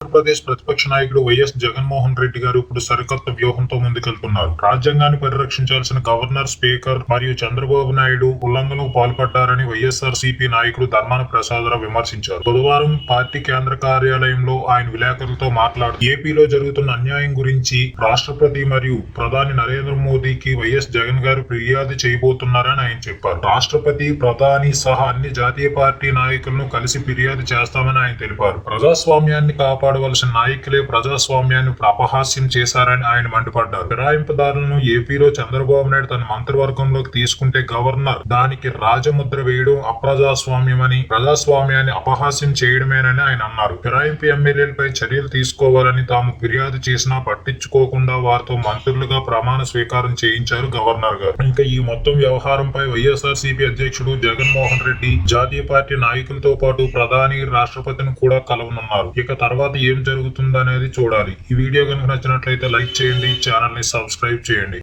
ఆంధ్రప్రదేశ్ ప్రతిపక్ష నాయకుడు వైఎస్ జగన్మోహన్ రెడ్డి గారు ఇప్పుడు సరికొత్త వ్యూహంతో ముందుకెళ్తున్నారు. రాజ్యాంగాన్ని పరిరక్షించాల్సిన గవర్నర్ స్పీకర్ మరియు చంద్రబాబు నాయుడు ఉల్లంఘనకు పాల్పడ్డారని వైఎస్ఆర్ సిపి నాయకుడు ధర్మాన ప్రసాదరావు విమర్శించారు. బుధవారం పార్టీ కేంద్ర కార్యాలయంలో ఆయన విలేకరులతో మాట్లాడు ఏపీలో జరుగుతున్న అన్యాయం గురించి రాష్ట్రపతి మరియు ప్రధాని నరేంద్ర మోదీకి వైఎస్ జగన్ గారు ఫిర్యాదు చేయబోతున్నారని ఆయన చెప్పారు. రాష్ట్రపతి ప్రధాని సహా అన్ని జాతీయ పార్టీ నాయకులను కలిసి ఫిర్యాదు చేస్తామని ఆయన తెలిపారు. ప్రజాస్వామ్యాన్ని కాపాడవలసిన నాయకులే ప్రజాస్వామ్యాన్ని అపహాస్యం చేశారని ఆయన మండిపడ్డారు. ఫిరాయింపుదారులను ఏపీలో చంద్రబాబు నాయుడు తన మంత్రివర్గంలోకి తీసుకుంటే గవర్నర్ దానికి రాజముద్ర వేయడం అప్రజాస్వామ్యమని ప్రజాస్వామ్యాన్ని అపహాస్యం చేయడమేనని ఆయన అన్నారు. ఫిరాయింపు ఎమ్మెల్యేలపై చర్యలు తీసుకోవాలని తాము ఫిర్యాదు చేసినా పట్టించుకోకుండా వారితో మంత్రులుగా ప్రమాణ స్వీకారం చేయించారు గవర్నర్ గారు. ఇంకా ఈ మొత్తం వ్యవహారంపై వైఎస్ఆర్సీపీ అధ్యక్షుడు జగన్మోహన్ రెడ్డి జాతీయ పార్టీ నాయకులతో పాటు ప్రధాని రాష్ట్రపతిని కూడా కలవనున్నారు. ఇక తర్వాత ఏం జరుగుతుందనేది చూడాలి. ఈ వీడియో కనుక నచ్చినట్లయితే లైక్ చేయండి ఛానల్ని సబ్స్క్రైబ్ చేయండి.